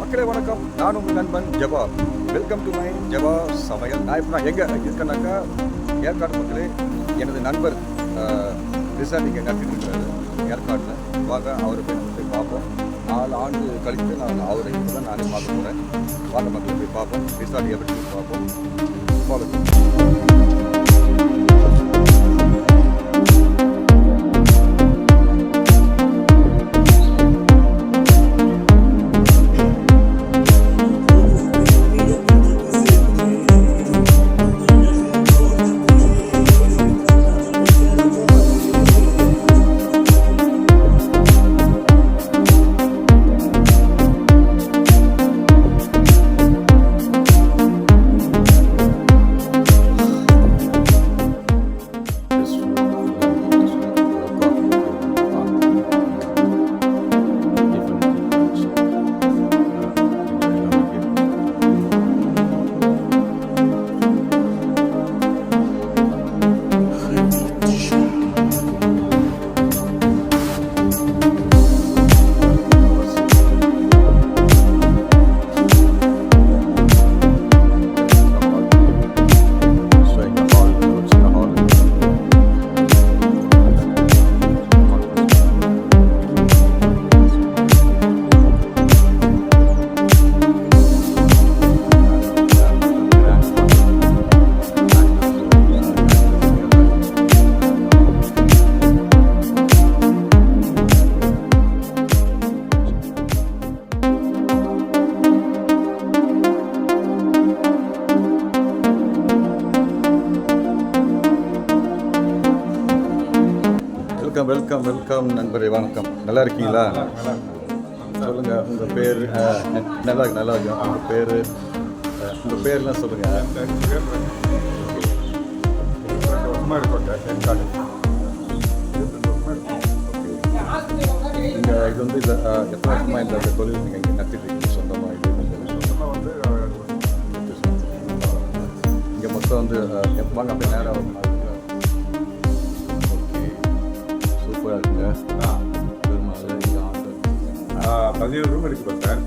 மக்களே வணக்கம். நான் உங்கள் நண்பன் ஜபா. வெல்கம் டு மை ஜபா சமையல். நான் இப்போ நான் எங்கே? இருக்கேன்னாக்கா ஏற்காடு மக்களே எனது நண்பர் ரிசார்ட் இங்கே நடத்திட்டு இருக்கிறாரு ஏற்காட்டில். வாங்க அவரை போய் நம்ம போய் பார்ப்போம். நாலு ஆண்டு கழித்து நான் அவரை இப்போ தான் நானே பார்க்க போகிறேன் வாங்க மக்களை போய் பார்ப்போம். ரிசார்ட் எப்படி பார்ப்போம். ஃபாலோ வெல்கம் வெல்கம் வெல்கம் நண்பரே வணக்கம். நல்லா இருக்கீங்களா? சொல்லுங்க உங்க பேர் நல்லா இருக்கு நல்லா இருக்கும் உங்க பேர் உங்கள் உங்க பேர்லாம் சொல்லுங்க. நீங்கள் இது வந்து இந்த அஹ், எத்தனை வருஷமா இந்த தொழில் நீங்கள் இங்கே நடத்திட்டு இருக்கீங்க? சொந்தமா இது இங்கே மொத்தம் வந்து அஹ், வாங்க அப்படியே நேரம் பதினேழு ரூம் இருக்கு சார்.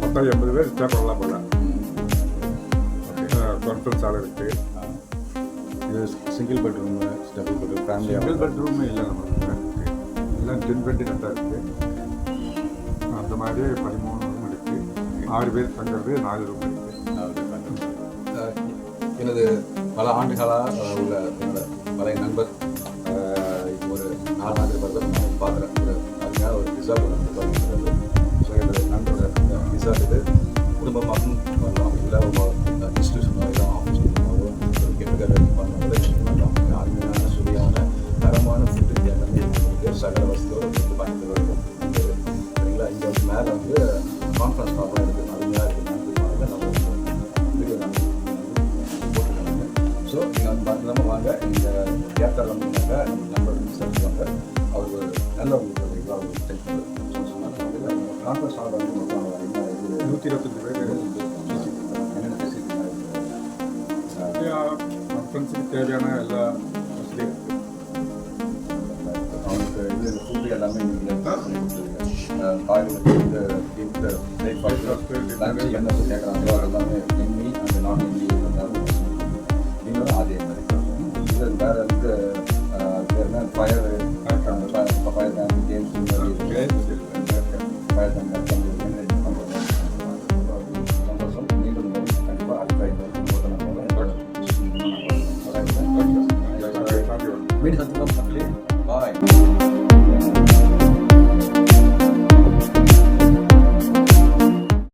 மொத்தம் எண்பது பேர் ஸ்டே பண்ணலாம் போல. கான்ஃபரன்ஸ் ஹால் இருக்கு. இது single bedroom double bedroom family single பெட்ரூமே இல்லை நம்மளுக்கு எல்லாம் டென் பெட் கரெக்டாக இருக்கு. அந்த மாதிரியே பதிமூணு ரூம் இருக்கு. ஆறு பேர் தங்குறது நாலு ரூம் இருக்கு. எனது பல ஆண்டுகளாக உள்ள என்னோட பழைய நண்பர் ஒரு நாலு ஆண்டு நான் பார்க்குறேன் ஸோ வந்து பார்த்துலாம வாங்க. இந்த வந்தீங்கன்னாக்கா நம்ம நம்பர் சர்ச் வாங்க அவர் ஒரு நல்ல உங்களுக்கு ஒரு இதாக ஒரு டெக் ஸோ சொன்னாங்க கான்ஃபரன்ஸ் ஹால் வந்து மொத்தம் என்ன இது நூற்றி இருபத்தஞ்சு பேர் கான்ஃபரன்ஸுக்கு தேவையான எல்லா வசதியும் அவனுக்கு இது ஃபுட்டு எல்லாமே நீங்கள் வந்து இந்த பிரேக்ஃபாஸ்ட் லஞ்சு என்ன கேட்குறாங்களோ எல்லாமே எண்ணி அந்த நான் எண்ணி எல்லாமே நீங்களும் அதே மாதிரி இது வேற வந்து அஹ், பேர் என்ன ஃபயர் அந்த ஃபயர் டேம் கேம்ஸ் ஃபயர் டேம் சந்தோஷம் மீண்டும் கண்டிப்பாக அடுத்த ஐந்து வருஷம் மீண்டும் சந்திப்போம்